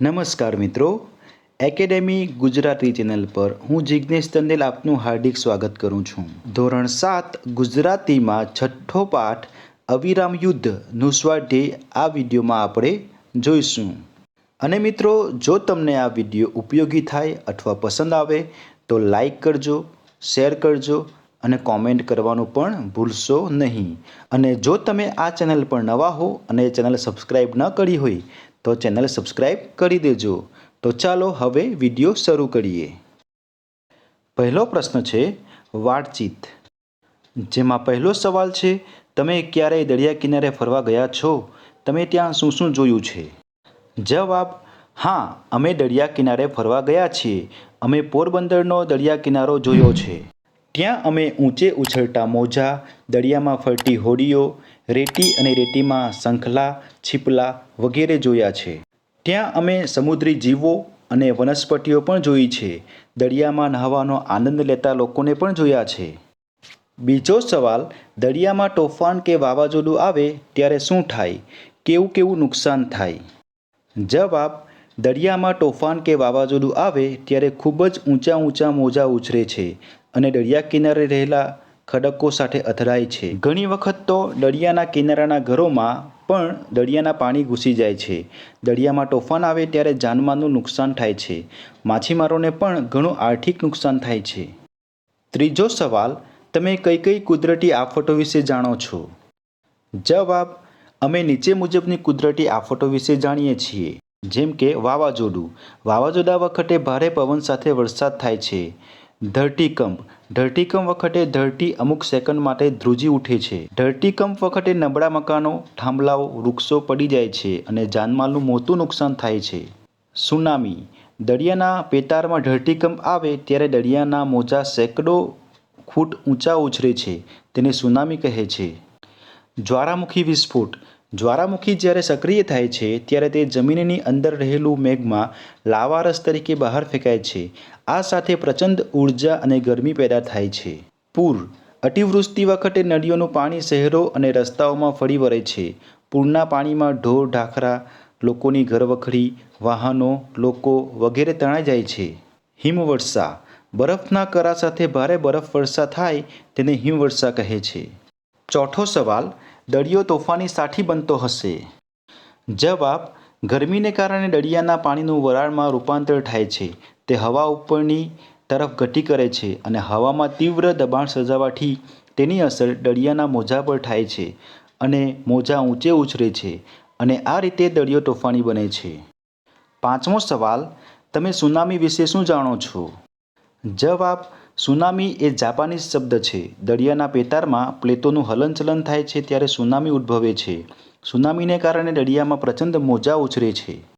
નમસ્કાર મિત્રો. Academy Gujarati channel પર હું જિજ્ઞેશ તંદેલ આપનું હાર્દિક સ્વાગત કરું છું. ધોરણ સાત, ગુજરાતીમાં છઠ્ઠો પાઠ, અવિરામ યુદ્ધ સ્વાધ્યાય આ વિડીયોમાં આપણે જોઈશું. અને મિત્રો, જો તમને આ વીડિયો ઉપયોગી થાય અથવા પસંદ આવે, તો લાઈક કરજો, શેર કરજો અને કોમેન્ટ કરવાનું પણ ભૂલશો નહીં. અને જો તમે આ ચેનલ પર નવા હો અને ચેનલ સબસ્ક્રાઈબ ન કરી હોય, તો ચેનલ સબસ્ક્રાઈબ કરી દેજો. તો ચાલો હવે વીડિયો શરૂ કરીએ. પહેલો પ્રશ્ન છે, વાતચીત. જેમાં પહેલો સવાલ છે, તમે ક્યારેય દરિયા કિનારે ફરવા ગયા છો? તમે ત્યાં શું શું જોયું છે? જવાબ, હા, અમે દરિયા કિનારે ફરવા ગયા છીએ. અમે પોરબંદરનો દરિયા કિનારો જોયો છે. ત્યાં અમે ઊંચે ઉછળતા મોજા, દરિયામાં ફરતી હોડીઓ, રેતી અને રેતીમાં શંખલા, છીપલા વગેરે જોયા છે. ત્યાં અમે સમુદ્રી જીવો અને વનસ્પતિઓ પણ જોઈ છે. દરિયામાં નહાવાનો આનંદ લેતા લોકોને પણ જોયા છે. બીજો સવાલ, દરિયામાં તોફાન કે વાવાઝોડું આવે ત્યારે શું થાય? કેવું કેવું નુકસાન થાય? જવાબ, દરિયામાં તોફાન કે વાવાઝોડું આવે ત્યારે ખૂબ જ ઊંચા ઊંચા મોજા ઉછરે છે. અને દરિયા કિનારે રહેલા ખડકો સાથે અથડાય છે. ઘણી વખત તો દરિયાના કિનારાના ઘરોમાં પણ દરિયાના પાણી ઘૂસી જાય છે. દરિયામાં તોફાન આવે ત્યારે જાનમાલનું નુકસાન થાય છે. માછીમારોને પણ ઘણું આર્થિક નુકસાન થાય છે. ત્રીજો સવાલ, તમે કઈ કઈ કુદરતી આફતો વિશે જાણો છો? જવાબ, અમે નીચે મુજબની કુદરતી આફતો વિશે જાણીએ છીએ. જેમ કે વાવાઝોડું. વાવાઝોડા વખતે ભારે પવન સાથે વરસાદ થાય છે. ધરતીકંપ ધરતીકંપ વખતે ધરતી અમુક સેકન્ડ માટે ધ્રુજી ઉઠે છે. ધરતીકંપ વખતે નબળા મકાનો, થાંભલાઓ, વૃક્ષો પડી જાય છે અને જાનમાલનું મોટું નુકસાન થાય છે. સુનામી. દરિયાના પેટારમાં ધરતીકંપ આવે ત્યારે દરિયાના મોજા સેંકડો ફૂટ ઊંચા ઉછરે છે, તેને સુનામી કહે છે. જ્વાળામુખી વિસ્ફોટ. જ્વાળામુખી જ્યારે સક્રિય થાય છે, ત્યારે તે જમીનની અંદર રહેલું મેઘમાં લાવારસ તરીકે બહાર ફેંકાય છે. આ સાથે પ્રચંડ ઊર્જા અને ગરમી પેદા થાય છે. પૂર, અતિવૃષ્ટિ વખતે નદીઓનું પાણી શહેરો અને રસ્તાઓમાં ફરી વળે છે. પૂરના પાણીમાં ઢોર, ઢાખરા, લોકોની ઘરવખરી, વાહનો, લોકો વગેરે તણાઈ જાય છે. હિમવર્ષા, બરફના કરા સાથે ભારે બરફવર્ષા થાય તેને હિમવર્ષા કહે છે. ચોથો સવાલ, દરિયો તોફાની સાથી બનતો હશે? જવાબ, ગરમીને કારણે દરિયાના પાણીનું વરાળમાં રૂપાંતર થાય છે. તે હવા ઉપરની તરફ ગતિ કરે છે અને હવામાં તીવ્ર દબાણ સર્જાવાથી તેની અસર દરિયાના મોજા પર થાય છે અને મોજા ઊંચે ઉછરે છે અને આ રીતે દરિયો તોફાની બને છે. પાંચમો સવાલ, તમે સુનામી વિશે શું જાણો છો? જવાબ, સુનામી એ જાપાનીઝ શબ્દ છે. દરિયાના પેતારમાં પ્લેટોનું હલનચલન થાય છે ત્યારે સુનામી ઉદ્ભવે છે. સુનામીને કારણે દરિયામાં પ્રચંડ મોજા ઉછરે છે.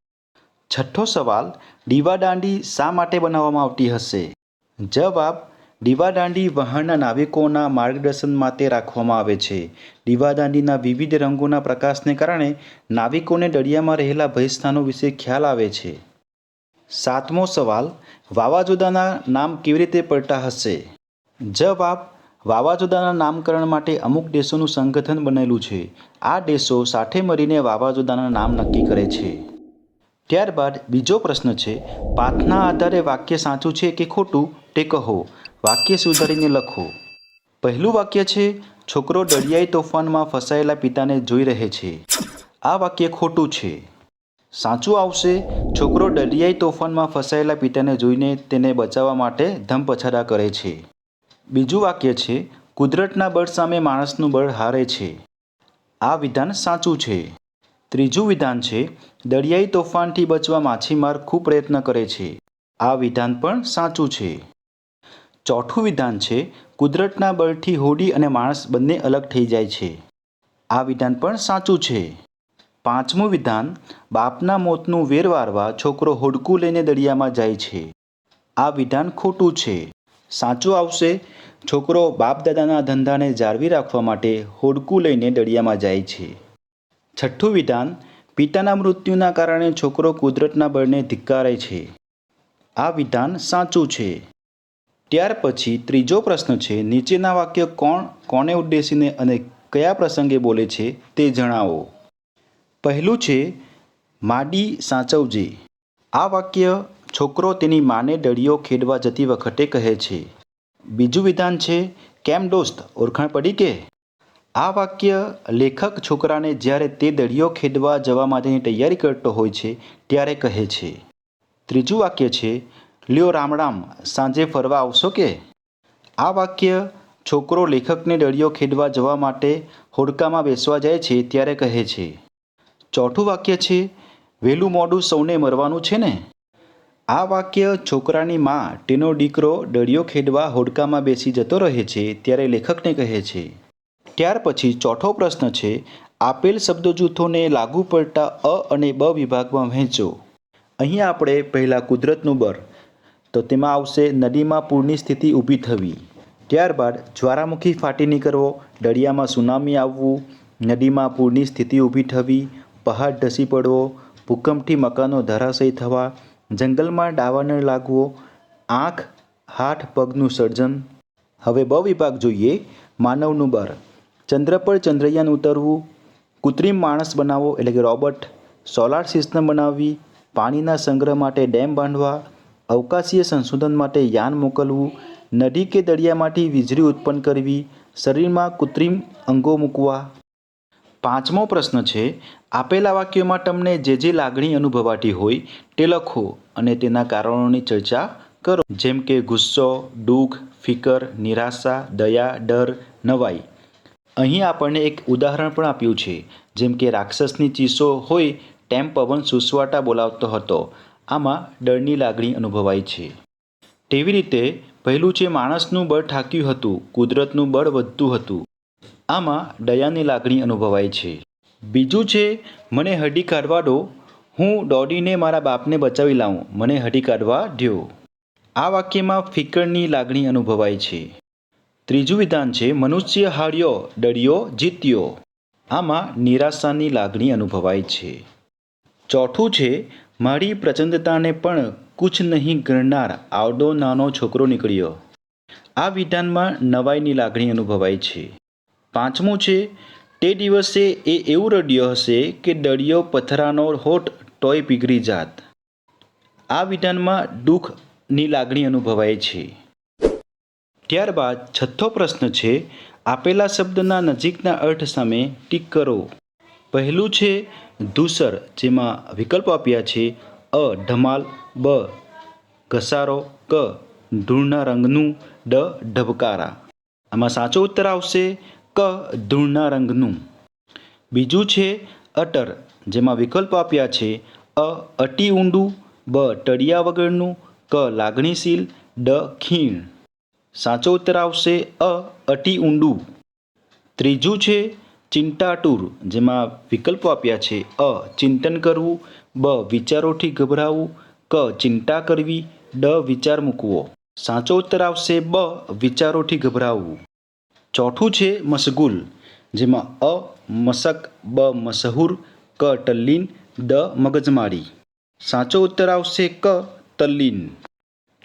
છઠ્ઠો સવાલ દીવાદાંડી શા માટે બનાવવામાં આવતી હશે? જવાબ દીવાદાંડી વહાણના નાવિકોના માર્ગદર્શન માટે રાખવામાં આવે છે. દીવાદાંડીના વિવિધ રંગોના પ્રકાશને કારણે નાવિકોને દરિયામાં રહેલા ભયસ્થાનો વિશે ખ્યાલ આવે છે. સાતમો સવાલ, વાવાઝોડાના નામ કેવી રીતે પડતા હશે? જવાબ, વાવાઝોડાના નામકરણ માટે અમુક દેશોનું સંગઠન બનેલું છે. આ દેશો સાથે મળીને વાવાઝોડાના નામ નક્કી કરે છે. ત્યારબાદ બીજો પ્રશ્ન છે પાથના આધારે વાક્ય સાચું છે કે ખોટું તે કહો. વાક્ય સુધારીને લખો. પહેલું વાક્ય છે, છોકરો દરિયાઈ તોફાનમાં ફસાયેલા પિતાને જોઈ રહે છે. આ વાક્ય ખોટું છે. સાચું આવશે, છોકરો દરિયાઈ તોફાનમાં ફસાયેલા પિતાને જોઈને તેને બચાવવા માટે ધમપછાડા કરે છે. બીજું વાક્ય છે, કુદરતના બળ સામે માણસનું બળ હારે છે. આ વિધાન સાચું છે. ત્રીજું વિધાન છે, દરિયાઈ તોફાનથી બચવા માછીમાર ખૂબ પ્રયત્ન કરે છે. આ વિધાન પણ સાચું છે. ચોથું વિધાન છે, કુદરતના બળથી હોડી અને માણસ બંને અલગ થઈ જાય છે. આ વિધાન પણ સાચું છે. પાંચમું વિધાન, બાપના મોતનું વેર વારવા છોકરો હોડકું લઈને દરિયામાં જાય છે. આ વિધાન ખોટું છે. સાચું આવશે, છોકરો બાપ દાદાના ધંધાને જાળવી રાખવા માટે હોડકું લઈને દરિયામાં જાય છે. છઠ્ઠું વિધાન, પિતાના મૃત્યુના કારણે છોકરો કુદરતના બળને ધિક્કારે છે. આ વિધાન સાચું છે. ત્યાર પછી ત્રીજો પ્રશ્ન છે, નીચેના વાક્ય કોણ, કોને ઉદ્દેશીને અને કયા પ્રસંગે બોલે છે તે જણાવો. પહેલું છે, માડી સાચવજે. આ વાક્ય, છોકરો તેની માને દળિયો ખેડવા જતી વખતે કહે છે. બીજું વિધાન છે, કેમ દોસ્ત, ઓળખાણ પડી કે? આ વાક્ય લેખક છોકરાને જ્યારે તે દળિયો ખેડવા જવા માટેની તૈયારી કરતો હોય છે, ત્યારે કહે છે, ત્રીજું વાક્ય છે, લ્યો રામ સાંજે ફરવા આવશો કે? આ વાક્ય છોકરો લેખકને દળિયો ખેડવા જવા માટે હોડકામાં બેસવા જાય છે, ત્યારે કહે છે, ચોથું વાક્ય છે વહેલું મોડું સૌને મરવાનું છે ને? આ વાક્ય છોકરાની માં, તેનો દીકરો દળિયો ખેડવા હોડકામાં બેસી જતો રહે છે, ત્યારે લેખકને કહે છે ત્યાર પછી ચોથો પ્રશ્ન છે, આપેલ શબ્દ જૂથોને લાગુ પડતા અ અને બ વિભાગમાં વહેંચો. અહીં આપણે પહેલાં કુદરતનું બર તો તેમાં આવશે નદીમાં પૂરની સ્થિતિ ઊભી થવી. ત્યારબાદ જ્વાળામુખી ફાટી નીકળવો, દરિયામાં સુનામી આવવું, નદીમાં પૂરની સ્થિતિ ઊભી થવી, પહાડ ધસી પડવો, ભૂકંપથી મકાનો ધરાશયી થવા, જંગલમાં ડાવાનળ લાગવો, આંખ, હાથ, પગનું સર્જન. હવે બ વિભાગ જોઈએ, માનવનું બર ચંદ્ર પર ચંદ્રયાન ઉતરવું, કૃત્રિમ માણસ બનાવવો એટલે કે રોબોટ, સોલાર સિસ્ટમ બનાવવી, પાણીના સંગ્રહ માટે ડેમ બાંધવા, અવકાશીય સંશોધન માટે યાન મોકલવું, નદી કે દરિયામાંથી વીજળી ઉત્પન્ન કરવી, શરીરમાં કૃત્રિમ અંગો મૂકવા. પાંચમો પ્રશ્ન છે, આપેલા વાક્યોમાં તમને જે જે લાગણી અનુભવાતી હોય તે લખો અને તેના કારણોની ચર્ચા કરો. જેમ કે ગુસ્સો, દુઃખ, ફિકર, નિરાશા, દયા, ડર, નવાઈ. અહીં આપણને એક ઉદાહરણ પણ આપ્યું છે, જેમ કે રાક્ષસની ચીસો હોય તેમ પવન સુસવાટા બોલાવતો હતો. આમાં ડરની લાગણી અનુભવાય છે. તેવી રીતે પહેલું છે માણસનું બળ ઠાક્યું હતું, કુદરતનું બળ વધતું હતું. આમાં દયાની લાગણી અનુભવાય છે. બીજું છે, મને હડી કાઢવા દો. હું દોડીને મારા બાપને બચાવી લાવું. મને હડી કાઢવા દો આ વાક્યમાં ફિકરની લાગણી અનુભવાય છે. ત્રીજું વિધાન છે, મનુષ્ય હાર્યો, ડર્યો, જીત્યો. આમાં નિરાશાની લાગણી અનુભવાય છે. ચોથું છે, મારી પ્રચંડતાને પણ કુછ નહીં ગણનાર આવડો નાનો છોકરો નીકળ્યો. આ વિધાનમાં નવાઈની લાગણી અનુભવાય છે. પાંચમું છે, તે દિવસે એ એવું રડ્યો હશે કે દળિયો પથરાનો હોઠ તોય પીગળી જાત. આ વિધાનમાં દુઃખની લાગણી અનુભવાય છે. ત્યારબાદ છઠ્ઠો પ્રશ્ન છે, આપેલા શબ્દના નજીકના અર્થ સામે ટીક કરો. પહેલું છે, ધૂસર, જેમાં વિકલ્પો આપ્યા છે, અ, ધમાલ, બ, ઘસારો, ક, ધૂળના રંગનું, ડ, ઢબકારા. આમાં સાચો ઉત્તર આવશે, ક, ધૂળના રંગનું. બીજું છે, અટર, જેમાં વિકલ્પો આપ્યા છે, અ, અટી ઊંડું, બ તળિયા વગરનું, ક, લાગણીશીલ, ડ, ખીણ. સાચો ઉત્તર આવશે અ, અટી ઊંડું. ત્રીજું છે ચિંતાતુર જેમાં વિકલ્પો આપ્યા છે. અ, ચિંતન કરવું, બ, વિચારોથી ગભરાવું, ક, ચિંતા કરવી, ડ, વિચાર મૂકવો. સાચો ઉત્તર આવશે બ, વિચારોથી ગભરાવવું ચોથું છે મશગુલ, જેમાં અ મશક બ, મશહૂર, ક તલ્લીન દ મગજમારી. સાચો ઉત્તર આવશે ક, તલ્લીન.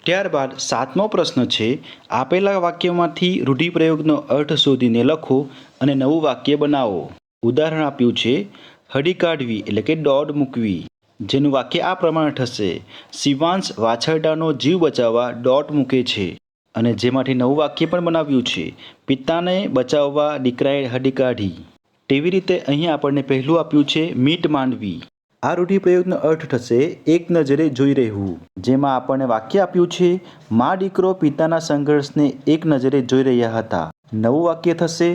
ત્યારબાદ સાતમો પ્રશ્ન છે, આપેલા વાક્યમાંથી રૂઢિપ્રયોગનો અર્થ શોધીને લખો અને નવું વાક્ય બનાવો. ઉદાહરણ આપ્યું છે હડી કાઢવી એટલે કે દોડ મૂકવી. જેનું વાક્ય આ પ્રમાણે થશે, શિવાંશ વાછરડાનો જીવ બચાવવા દોટ મૂકે છે. અને જેમાંથી નવું વાક્ય પણ બનાવ્યું છે, પિતાને બચાવવા દીકરાએ હડી કાઢી. તેવી રીતે અહીં આપણને પહેલું આપ્યું છે, મીટ માંડવી. આ રૂઢિપ્રયોગનો અર્થ થશે, એક નજરે જોઈ રહેવું જેમાં આપણને વાક્ય આપ્યું છે, મા દીકરો પિતાના સંઘર્ષને એક નજરે જોઈ રહ્યા હતા નવું વાક્ય થશે,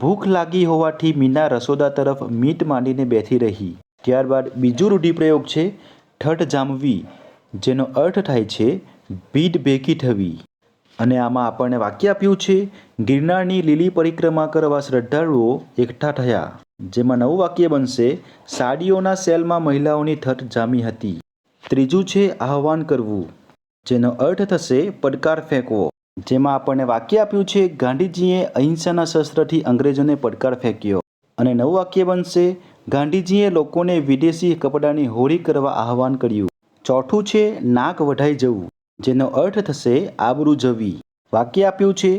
ભૂખ લાગી હોવાથી મીના રસોદા તરફ મીટ માંડીને બેઠી રહી ત્યારબાદ બીજું રૂઢિપ્રયોગ છે, ઠઠ જામવી જેનો અર્થ થાય છે ભીડ ભેગી થવી અને આમાં આપણને વાક્ય આપ્યું છે, ગિરનારની લીલી પરિક્રમા કરવા શ્રદ્ધાળુઓ એકઠા થયા જેમાં નવું વાક્ય બનશે, સાડીઓના સેલમાં મહિલાઓની થટ જામી હતી. ત્રીજું છે આહવાન કરવું, જેનો અર્થ થશે પડકાર ફેંકવો. જેમાં આપણને વાક્ય આપ્યું છે, ગાંધીજીએ અહિંસાના શસ્ત્રથી અંગ્રેજોને પડકાર ફેંક્યો. અને નવું વાક્ય બનશે, ગાંધીજીએ લોકોને વિદેશી કપડાની હોળી કરવા આહવાન કર્યું. ચોથું છે, નાક વઢાઈ જવું, જેનો અર્થ થશે આબરૂ જવી. વાક્ય આપ્યું છે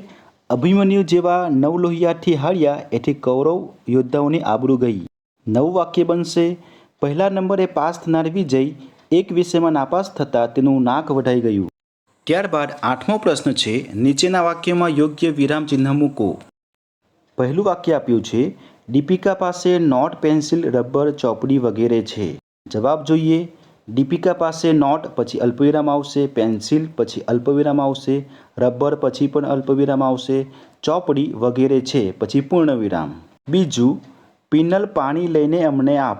અભિમન્યુ જેવા નવલોહિયાથી હાર્યા એથી કૌરવ યોદ્ધાઓની આબરૂ ગઈ. નવું વાક્ય બનશે, પહેલા નંબરે પાસ થનાર વિજય એક વિષયમાં નાપાસ થતાં તેનું નાક વઢાઈ ગયું. ત્યારબાદ આઠમો પ્રશ્ન છે, નીચેના વાક્યમાં યોગ્ય વિરામ ચિહ્ન મૂકો. પહેલું વાક્ય આપ્યું છે, દીપિકા પાસે નોટ, પેન્સિલ, રબર, ચોપડી વગેરે છે. જવાબ જોઈએ દીપિકા પાસે નોટ, પછી અલ્પવિરામ આવશે, પેન્સિલ, પછી અલ્પવિરામ આવશે, રબર, પછી પણ અલ્પવિરામ આવશે, ચોપડી વગેરે છે, પછી પૂર્ણવિરામ. બીજું, પિનલ પાણી લઈને અમને આપ.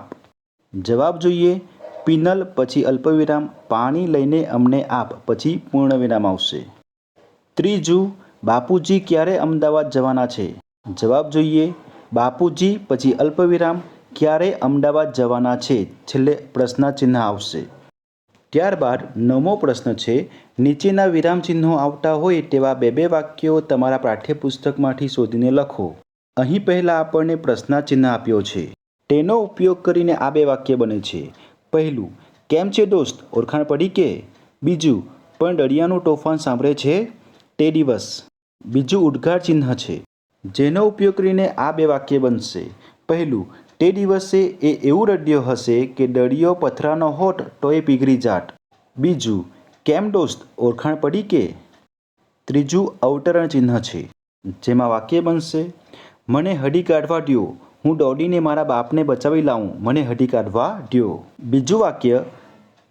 જવાબ જોઈએ, પિનલ, પછી અલ્પવિરામ, પાણી લઈને અમને આપ, પછી પૂર્ણવિરામ આવશે. ત્રીજું, બાપુજી ક્યારે અમદાવાદ જવાના છે? જવાબ જોઈએ, બાપુજી, પછી અલ્પવિરામ ક્યારે અમદાવાદ જવાના છે? છેલ્લે પ્રશ્નચિહ્ન આવશે. ત્યારબાદ નવમો પ્રશ્ન છે, નીચેના વિરામચિહ્નો આવતા હોય તેવા બે બે વાક્યો તમારા પાઠ્યપુસ્તકમાંથી શોધીને લખો. અહીં પહેલાં આપણને પ્રશ્નાચિહ્ન આપ્યો છે. તેનો ઉપયોગ કરીને આ બે વાક્ય બને છે. પહેલું, કેમ છે દોસ્ત? ઓળખાણ પડી કે? બીજું પણ દરિયાનું તોફાન સાંભળે છે? તે દિવસ. બીજું ઉદ્ગાર ચિહ્ન છે. જેનો ઉપયોગ કરીને આ બે વાક્ય બનશે. પહેલું તે દિવસે એ એવું રડ્યો હશે કે દડિયો પથરાનો હોટ તો એ પીગળી જાટ બીજું, કેમ દોસ્ત, ઓળખાણ પડી કે? ત્રીજું, અવતરણ ચિહ્ન છે. જેમાં વાક્ય બનશે, મને હડી કાઢવા દ્યો. હું દોડીને મારા બાપને બચાવી લાવું. મને હડી કાઢવા દ્યો. બીજું વાક્ય,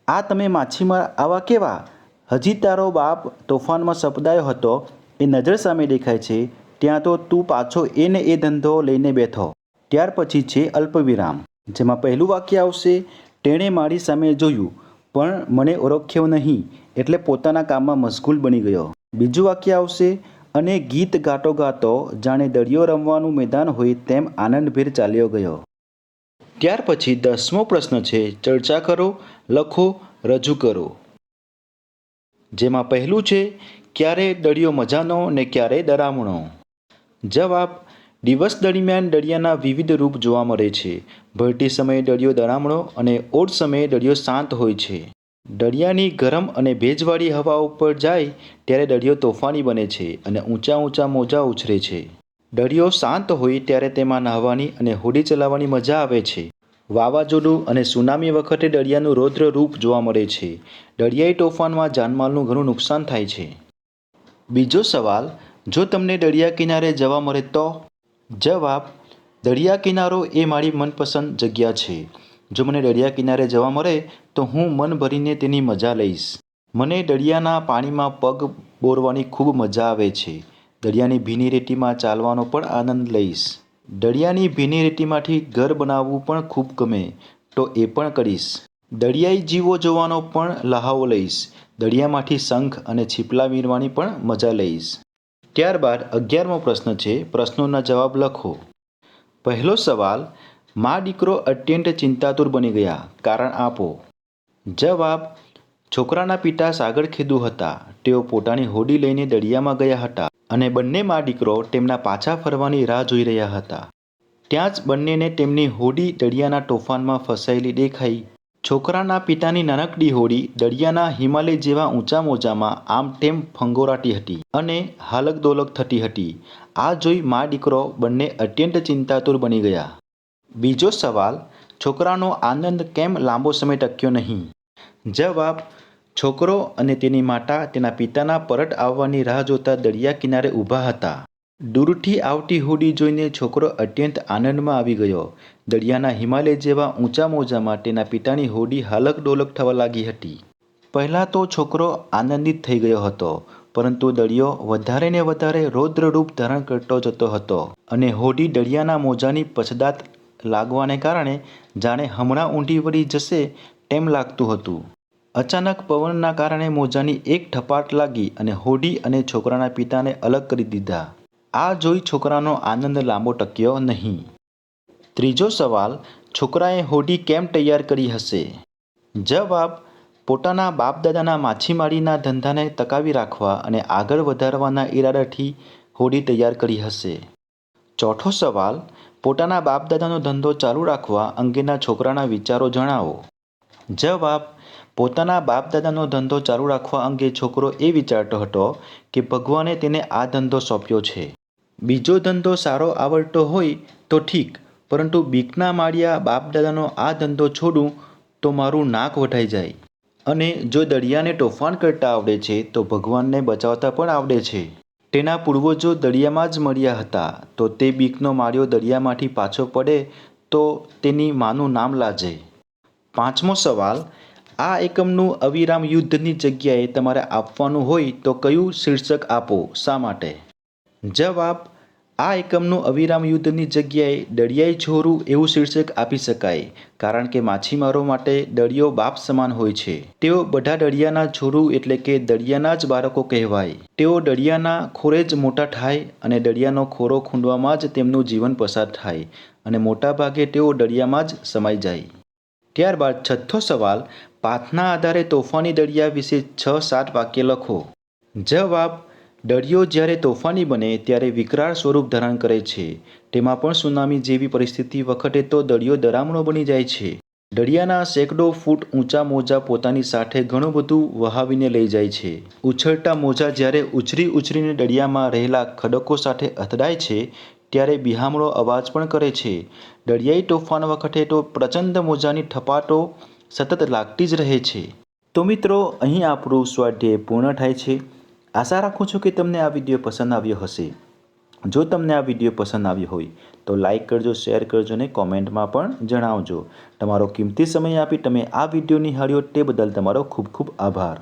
આ તમે માછીમાર આવા કેવા? હજી તારો બાપ તોફાનમાં સપદાયો હતો. એ નજર સામે દેખાય છે. ત્યાં તો તું પાછો એને એ ધંધો લઈને બેઠો. ત્યાર પછી છે અલ્પવિરામ, જેમાં પહેલું વાક્ય આવશે, તેણે મારી સામે જોયું, પણ મને ઓળખ્યો નહીં, એટલે પોતાના કામમાં મશગુલ બની ગયો. બીજું વાક્ય આવશે, અને ગીત ગાતો ગાતો જાણે દરિયો રમવાનું મેદાન હોય તેમ આનંદભેર ચાલ્યો ગયો. ત્યાર પછી દસમો પ્રશ્ન છે, ચર્ચા કરો, લખો, રજૂ કરો. જેમાં પહેલું છે, ક્યારે દરિયો મજાનો ને ક્યારે ડરામણો. જવાબ દિવસ દરમિયાન દરિયાના વિવિધ રૂપ જોવા મળે છે. ભરતી સમયે દરિયો દડામણો અને ઓટ સમયે દરિયો શાંત હોય છે. દરિયાની ગરમ અને ભેજવાળી હવા ઉપર જાય ત્યારે દરિયો તોફાની બને છે અને ઊંચા ઊંચા મોજા ઉછરે છે. દરિયો શાંત હોય ત્યારે તેમાં નહાવાની અને હોડી ચલાવવાની મજા આવે છે. વાવાઝોડું અને સુનામી વખતે દરિયાનું રૌદ્ર રૂપ જોવા મળે છે. દરિયાઈ તોફાનમાં જાનમાલનું ઘણું નુકસાન થાય છે. બીજો સવાલ, જો તમને દરિયા કિનારે જવા મળે તો? જવાબ, દરિયા કિનારો એ મારી મનપસંદ જગ્યા છે. જો મને દરિયા કિનારે જવા મળે, તો હું મન ભરીને તેની મજા લઈશ. મને દરિયાના પાણીમાં પગ બોરવાની ખૂબ મજા આવે છે. દરિયાની ભીની રેતીમાં ચાલવાનો પણ આનંદ લઈશ. દરિયાની ભીની રેતીમાંથી ઘર બનાવવું પણ ખૂબ ગમે, તો એ પણ કરીશ. દરિયાઈ જીવો જોવાનો પણ લહાવો લઈશ. દરિયામાંથી શંખ અને છીપલા વીરવાની પણ મજા લઈશ. ત્યારબાદ અગિયારમો પ્રશ્ન છે, પ્રશ્નોના જવાબ લખો. પહેલો સવાલ, મા દીકરો અત્યંત ચિંતાતુર બની ગયા, કારણ આપો. જવાબ, છોકરાના પિતા સાગર ખેદુ હતા, તેઓ પોતાની હોડી લઈને દરિયામાં ગયા હતા અને બંને મા દીકરો તેમના પાછા ફરવાની રાહ જોઈ રહ્યા હતા. ત્યાં જ બંનેને તેમની હોડી દરિયાના તોફાનમાં ફસાયેલી દેખાઈ. છોકરાના પિતાની નાનકડી હોડી દરિયાના હિમાલય જેવા ઊંચા મોજામાં આમ તેમ ફંગોરાતી હતી અને હાલક દોલક થતી હતી. આ જોઈ મા દીકરો બંને અત્યંત ચિંતાતુર બની ગયા. બીજો સવાલ, છોકરાનો આનંદ કેમ લાંબો સમય ટક્યો નહીં? જવાબ, છોકરો અને તેની માતા તેના પિતાના પરત આવવાની રાહ જોતા દરિયા કિનારે ઊભા હતા. દૂરથી આવતી હોડી જોઈને છોકરો અત્યંત આનંદમાં આવી ગયો. દરિયાના હિમાલય જેવા ઊંચા મોજામાં તેના પિતાની હોડી હાલક ડોલક થવા લાગી હતી. પહેલાં તો છોકરો આનંદિત થઈ ગયો હતો, પરંતુ દરિયો વધારે ને વધારે રૌદ્ર રૂપ ધારણ કરતો જતો હતો અને હોડી દરિયાના મોજાની પછદાત લાગવાને કારણે જાણે હમણાં ઊંધી વળી જશે તેમ લાગતું હતું. અચાનક પવનના કારણે મોજાની એક ઠપાટ લાગી અને હોડી અને છોકરાના પિતાને અલગ કરી દીધા. આ જોઈ છોકરાનો આનંદ લાંબો ટક્યો નહીં. ત્રીજો સવાલ, છોકરાએ હોડી કેમ તૈયાર કરી હશે? જવાબ, પોતાના બાપદાદાના માછીમારીના ધંધાને ટકાવી રાખવા અને આગળ વધારવાના ઈરાદાથી હોડી તૈયાર કરી હશે. ચોથો સવાલ, પોતાના બાપદાદાનો ધંધો ચાલુ રાખવા અંગેના છોકરાના વિચારો જણાવો. જવાબ, પોતાના બાપદાદાનો ધંધો ચાલુ રાખવા અંગે છોકરો એ વિચારતો હતો કે ભગવાને તેને આ ધંધો સોંપ્યો છે. બીજો ધંધો સારો આવડતો હોય તો ઠીક, પરંતુ બીકના માળિયા બાપદાદાનો આ ધંધો છોડું તો મારું નાક વઢાઈ જાય. અને જો દરિયાને તોફાન કરતા આવડે છે, તો ભગવાનને બચાવતા પણ આવડે છે. તેના પૂર્વજો દરિયામાં જ મળ્યા હતા, તો તે બીકનો માળિયો દરિયામાંથી પાછો પડે તો તેની માનું નામ લાજે. પાંચમો સવાલ, આ એકમનું અવિરામ યુદ્ધની જગ્યાએ તમારે આપવાનું હોય તો કયું શીર્ષક આપો, શા માટે? જવાબ આ એકમનું અવિરામ યુદ્ધની જગ્યાએ દરિયાઈ છોરું એવું શીર્ષક આપી શકાય, કારણ કે માછીમારો માટે દરિયો બાપ સમાન હોય છે. તેઓ બધા દરિયાના છોરું એટલે કે દરિયાના જ બાળકો કહેવાય. તેઓ દરિયાના ખોરે જ મોટા થાય અને દરિયાનો ખોરો ખૂંદવામાં જ તેમનું જીવન પસાર થાય અને મોટાભાગે તેઓ દરિયામાં જ સમાઈ જાય. ત્યારબાદ છઠ્ઠો સવાલ, પાથના આધારે તોફાની દરિયા વિશે છ સાત વાક્ય લખો. જવાબ દરિયો જ્યારે તોફાની બને ત્યારે વિકરાળ સ્વરૂપ ધારણ કરે છે. તેમાં પણ સુનામી જેવી પરિસ્થિતિ વખતે તો દરિયો દરામણો બની જાય છે. દરિયાના સેંકડો ફૂટ ઊંચા મોજા પોતાની સાથે ઘણું બધું વહાવીને લઈ જાય છે. ઉછળતા મોજા જ્યારે ઉછરી ઉછરીને દરિયામાં રહેલા ખડકો સાથે અથડાય છે, ત્યારે બિહામણો અવાજ પણ કરે છે. દરિયાઈ તોફાન વખતે તો પ્રચંડ મોજાની થપાટો સતત લાગતી જ રહે છે. તો મિત્રો, અહીં આપણું સ્વાધ્યાય પૂર્ણ થાય છે. આશા રાખું છું કે તમને આ વીડિયો પસંદ આવ્યો હશે. જો તમને આ વીડિયો પસંદ આવ્યો હોય, તો લાઈક કરજો, શેર કરજો ને કોમેન્ટમાં પણ જણાવજો. તમારો કિંમતી સમય આપી તમે આ વીડિયો નિહાળ્યો તે બદલ તમારો ખૂબ ખૂબ આભાર.